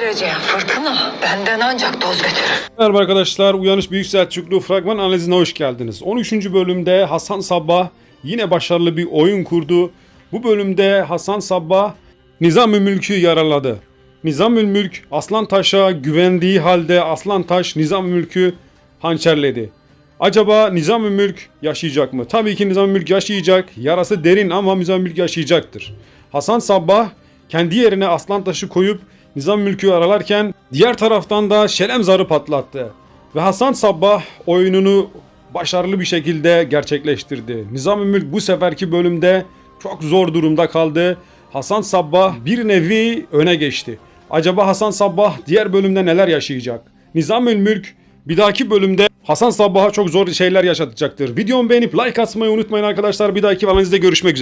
göreceğim fırtına. Benden ancak toz götürür. Merhaba arkadaşlar, Uyanış Büyük Selçuklu fragman analizine hoş geldiniz. 13. bölümde Hasan Sabbah yine başarılı bir oyun kurdu. Bu bölümde Hasan Sabbah Nizam-ı Mülk'ü yaraladı. Nizam-ı Mülk Aslan Taş'a güvendiği halde Aslan Taş Nizam-ı Mülk'ü hançerledi. Acaba Nizam-ı Mülk yaşayacak mı? Tabii ki Nizam-ı Mülk yaşayacak. Yarası derin ama Nizam-ı Mülk yaşayacaktır. Hasan Sabbah kendi yerine aslan taşı koyup Nizam Mülk'ü aralarken diğer taraftan da Şelem Zarı patlattı. Ve Hasan Sabbah oyununu başarılı bir şekilde gerçekleştirdi. Nizam Mülk bu seferki bölümde çok zor durumda kaldı. Hasan Sabbah bir nevi öne geçti. Acaba Hasan Sabbah diğer bölümde neler yaşayacak? Nizamül Mülk bir dahaki bölümde Hasan Sabbah'a çok zor şeyler yaşatacaktır. Videomu beğenip like atmayı unutmayın arkadaşlar. Bir dahaki analizde görüşmek üzere.